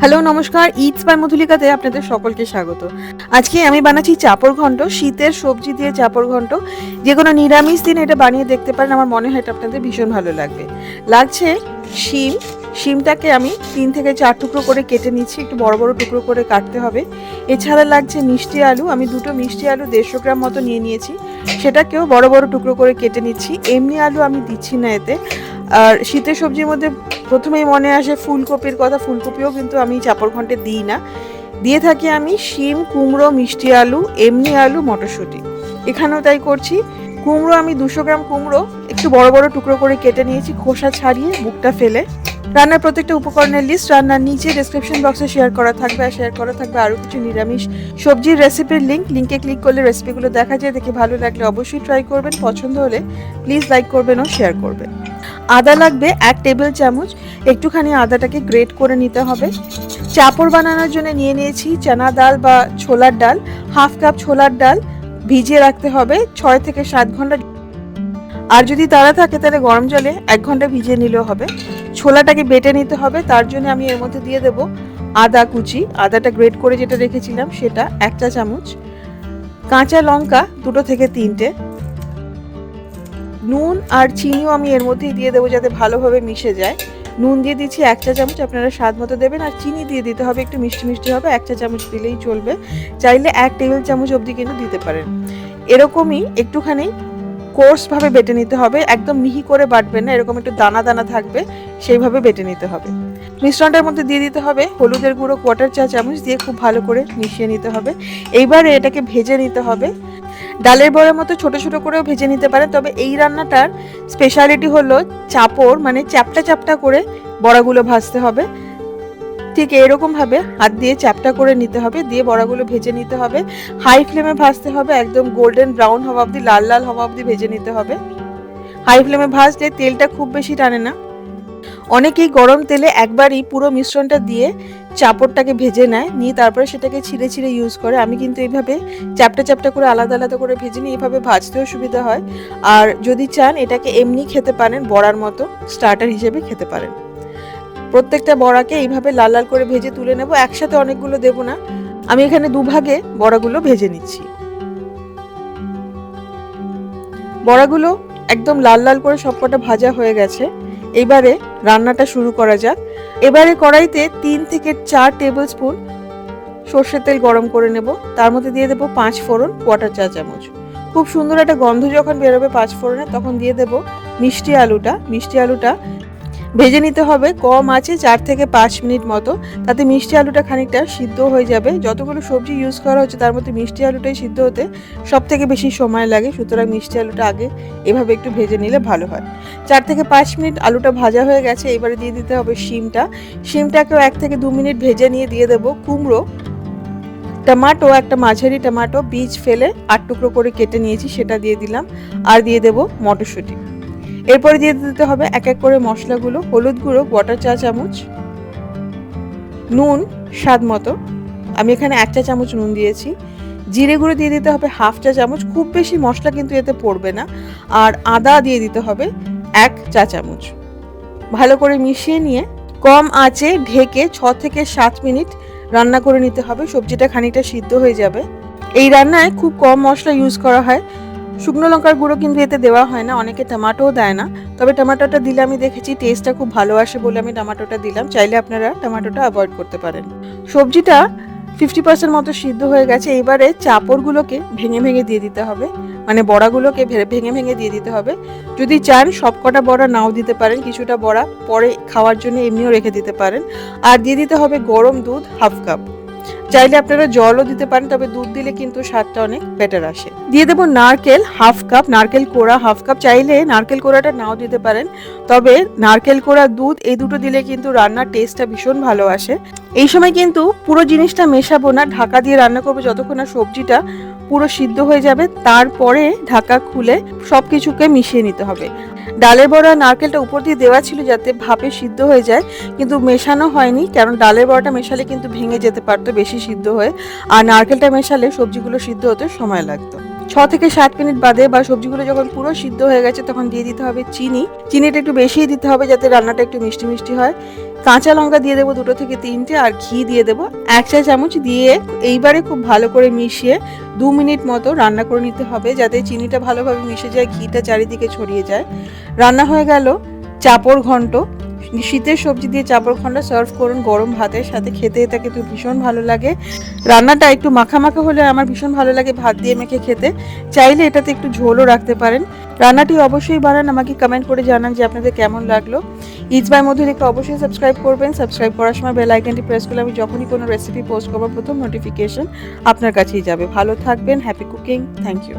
Hello, নমস্কার it's by মধুলিকাতে আপনাদের সকলকে স্বাগত। আজকে আমি বানাচ্ছি চাপড় ঘন্ট, শীতের সবজি দিয়ে চাপড় ঘন্ট। যে কোনো নিরামিষ দিন এটা বানিয়ে দেখতে পারেন, আমার মনে হয় এটা আপনাদের ভীষণ ভালো লাগবে। লাগছে শিম, শিমটাকে আমি তিন থেকে চার টুকরো করে কেটে নিচ্ছি, একটু বড় বড় টুকরো করে কাটতে হবে। এছাড়া লাগছে মিষ্টি আলু, আমি দুটো মিষ্টি আলু দেড়শো গ্রাম মতো নিয়ে নিয়েছি। সেটাকেও বড় বড় টুকরো করে কেটে নিচ্ছি। এমনি আলু আমি দিচ্ছি না এতে। আর শীতের সবজির মধ্যে প্রথমেই মনে আসে ফুলকপির কথা, ফুলকপিও কিন্তু আমি চাপড় ঘন্টে দিই না। দিয়ে থাকি আমি শিম, কুমড়ো, মিষ্টি আলু, এমনি আলু, মটরশুঁটি। এখানেও তাই করছি। কুমড়ো আমি দুশো গ্রাম কুমড়ো, একটু বড় বড় টুকরো করে কেটে নিয়েছি, খোসা ছাড়িয়ে বুকটা ফেলে। রান্নার প্রত্যেকটা উপকরণের লিস্ট রান্নার নিচে ডেসক্রিপশন বক্সে শেয়ার করা থাকবে, আর শেয়ার করা থাকবে আরও কিছু নিরামিষ সবজির রেসিপির লিঙ্ক লিঙ্কে ক্লিক করলে রেসিপিগুলো দেখা যায়, দেখে ভালো লাগলে অবশ্যই ট্রাই করবেন, পছন্দ হলে প্লিজ লাইক করবেন ও শেয়ার করবেন। আদা লাগবে, এক টেবিল চামচ। একটুখানি আদাটাকে গ্রেট করে নিতে হবে। চাপড় বানানোর জন্য নিয়ে নিয়েছি চানা ডাল বা ছোলার ডাল। হাফ কাপ ছোলার ডাল ভিজিয়ে রাখতে হবে ছয় থেকে সাত ঘণ্টা। আর যদি তারা থাকে তাহলে গরম জলে এক ঘণ্টা ভিজিয়ে নিলেও হবে। ছোলাটাকে বেটে নিতে হবে, তার জন্য আমি এর মধ্যে দিয়ে দেব আদা কুচি। আদাটা গ্রেট করে যেটা রেখেছিলাম সেটা এক চা চামচ। কাঁচা লঙ্কা দুটো থেকে তিনটে। নুন আর চিনিও আমি এর মধ্যেই দিয়ে দেবো যাতে ভালোভাবে মিশে যায়। নুন দিয়ে দিচ্ছি এক চা চামচ, আপনারা স্বাদ মতো দেবেন। আর চিনি দিয়ে দিতে হবে, একটু মিষ্টি মিষ্টি হবে, এক চা চামচ দিলেই চলবে। চাইলে এক টেবিল চামচ অবধি কিন্তু দিতে পারেন। এরকমই একটুখানি কোর্সভাবে বেটে নিতে হবে। একদম মিহি করে বাটবেন না, এরকম একটু দানা দানা থাকবে, সেইভাবে বেটে নিতে হবে। মিশ্রণটার মধ্যে দিয়ে দিতে হবে হলুদের গুঁড়ো কোয়াটার চা চামচ দিয়ে খুব ভালো করে মিশিয়ে নিতে হবে। এইবারে এটাকে ভেজে নিতে হবে। ডালের বড়ার মতো ছোট ছোট করেও ভেজে নিতে পারেন। তবে এই রান্নাটার স্পেশালিটি হলো চাপড় মানে চ্যাপটা চ্যাপটা করে বড়াগুলো ভাজতে হবে। ঠিক এরকম ভাবে হাত দিয়ে চ্যাপটা করে নিতে হবে, দিয়ে বড়াগুলো ভেজে নিতে হবে। হাই ফ্লেমে ভাজতে হবে, একদম গোল্ডেন ব্রাউন হওয়া অবধি, লাল লাল হওয়া অবধি ভেজে নিতে হবে। হাই ফ্লেমে ভাজলে তেলটা খুব বেশি টানে না। অনেকেই গরম তেলে একবারই পুরো মিশ্রণটা দিয়ে চাপড়টাকে ভেজে নেয়, নিয়ে তারপরে সেটাকে ছিঁড়ে ছিঁড়ে ইউজ করে। আমি কিন্তু এইভাবে চ্যাপটা চ্যাপটা করে আলাদা আলাদা করে ভেজে নিই এইভাবে ভাজতেও সুবিধা হয়। আর যদি চান, এটাকে এমনি খেতে পারেন, বড়ার মতো স্টার্টার হিসেবে খেতে পারেন। প্রত্যেকটা বড়াকে এইভাবে লাল লাল করে ভেজে তুলে নেব, একসাথে অনেকগুলো দেবো না। আমি এখানে দুভাগে বড়াগুলো ভেজে নিচ্ছি। বড়াগুলো একদম লাল লাল করে সবকটা ভাজা হয়ে গেছে। এবারে রান্নাটা শুরু করা যাক। এবারে কড়াইতে তিন থেকে চার টেবিল স্পুন সর্ষের তেল গরম করে নেব। তার মধ্যে দিয়ে দেবো পাঁচ ফোড়ন কোয়াটার চা চামচ। খুব সুন্দর একটা গন্ধ যখন বেরোবে পাঁচ ফোড়নে, তখন দিয়ে দেব মিষ্টি আলুটা। মিষ্টি আলুটা ভেজে নিতে হবে, কম আছে চার থেকে পাঁচ মিনিট মতো। তাতে মিষ্টি আলুটা খানিকটা সিদ্ধ হয়ে যাবে। যতগুলো সবজি ইউজ করা হচ্ছে, তার মধ্যে মিষ্টি আলুটাই সিদ্ধ হতে সব থেকে বেশি সময় লাগে। সুতরাং মিষ্টি আলুটা আগে এভাবে একটু ভেজে নিলে ভালো হয়। চার থেকে পাঁচ মিনিট আলুটা ভাজা হয়ে গেছে, এবারে দিয়ে দিতে হবে শিমটা। শিমটাকেও এক থেকে দু মিনিট ভেজে নিয়ে দিয়ে দেবো কুমড়ো, টমাটো, একটা মাঝারি টমাটো, বীজ ফেলে আট টুকরো করে কেটে নিয়েছি, সেটা দিয়ে দিলাম। আর দিয়ে দেবো মটরশুঁটি। এরপরে দিয়ে দিতে হবে এক এক করে মশলাগুলো, হলুদ গুঁড়ো, গোটা চা চামচ, নুন, স্বাদ মতো। আমি এখানে এক চা চামচ নুন দিয়েছি। জিরে গুঁড়ো দিয়ে দিতে হবে হাফ চা চামচ। খুব বেশি মশলা কিন্তু এতে পড়বে না। আর আদা দিয়ে দিতে হবে এক চা চামচ। ভালো করে মিশিয়ে নিয়ে কম আঁচে ঢেকে ছ থেকে সাত মিনিট রান্না করে নিতে হবে। সবজিটা খানিকটা সিদ্ধ হয়ে যাবে। এই রান্নায় খুব কম মশলা ইউজ করা হয়। শুকনো লঙ্কার গুঁড়ো কিন্তু এতে দেওয়া হয় না, অনেকে টমাটোও দেয় না। তবে টমাটোটা দিলে আমি দেখেছি টেস্টটা খুব ভালো আসে বলে আমি টমাটোটা দিলাম। চাইলে আপনারা টমাটোটা অ্যাভয়েড করতে পারেন। সবজিটা ফিফটি পার্সেন্ট মতো সিদ্ধ হয়ে গেছে। এবারে চাপড়গুলোকে ভেঙে ভেঙে দিয়ে দিতে হবে। মানে বড়াগুলোকে ভেঙে ভেঙে দিয়ে দিতে হবে। যদি চান সবকটা বড়া নাও দিতে পারেন, কিছুটা বড়া পরে খাওয়ার জন্য এমনিও রেখে দিতে পারেন। আর দিয়ে দিতে হবে গরম দুধ হাফ কাপ। চাইলে আপনারা জলও দিতে পারেন, তবে দুধ দিলে কিন্তু স্বাদটা অনেক বেটার আসে। দিয়ে দেবো নারকেল হাফ কাপ, নারকেল কোড়া হাফ কাপ। চাইলে নারকেল কোড়াটা নাও দিতে পারেন, তবে নারকেল কোড়া দুধ এই দুটো দিলে কিন্তু রান্নার টেস্টটা ভীষণ ভালো আসে। এই সময় কিন্তু পুরো জিনিসটা মেশাবো না, ঢাকা দিয়ে রান্না করব যতক্ষণ না সবজিটা পুরো সিদ্ধ হয়ে যাবে, তারপরে ঢাকা খুলে সব কিছুকে মিশিয়ে নিতে হবে। ডালের বড়া নারকেলটা উপর দিয়ে দেওয়া ছিল যাতে ভাপে সিদ্ধ হয়ে যায়, কিন্তু মেশানো হয়নি, কারণ ডালের বড়াটা মেশালে কিন্তু ভেঙে যেতে পারতো বেশি সিদ্ধ হয়ে, আর নারকেলটা মেশালে সবজিগুলো সিদ্ধ হতে সময় লাগতো। ছ থেকে সাত মিনিট বাদে বা সবজিগুলো যখন পুরো সিদ্ধ হয়ে গেছে, তখন দিয়ে দিতে হবে চিনি। চিনিটা একটু বেশিই দিতে হবে যাতে রান্নাটা একটু মিষ্টি মিষ্টি হয়। কাঁচা লঙ্কা দিয়ে দেবো দুটো থেকে তিনটে আর ঘি দিয়ে দেবো এক চা চামচ দিয়ে এইবারে খুব ভালো করে মিশিয়ে দু মিনিট মতো রান্না করে নিতে হবে যাতে চিনিটা ভালোভাবে মিশে যায়, ঘিটা চারিদিকে ছড়িয়ে যায়। রান্না হয়ে গেল চাপড় ঘন্ট। শীতের সবজি দিয়ে চাপড় ঘন্ট সার্ভ করুন গরম ভাতের সাথে, খেতে এটা কিন্তু ভীষণ ভালো লাগে। রান্নাটা একটু মাখা মাখা হলে আমার ভীষণ ভালো লাগে ভাত দিয়ে মেখে খেতে। চাইলে এটাতে একটু ঝোলও রাখতে পারেন। রান্নাটি অবশ্যই বানান, আমাকে কমেন্ট করে জানান যে আপনাদের কেমন লাগল। ইটস বাই মধুরিকে অবশ্যই সাবস্ক্রাইব করবেন। সাবস্ক্রাইব করার সময় বেল আইকনটি প্রেস করলে আমি যখনই কোনো রেসিপি পোস্ট করব, প্রথম নোটিফিকেশন আপনার কাছেই যাবে। ভালো থাকবেন হ্যাপি কুকিং থ্যাংক ইউ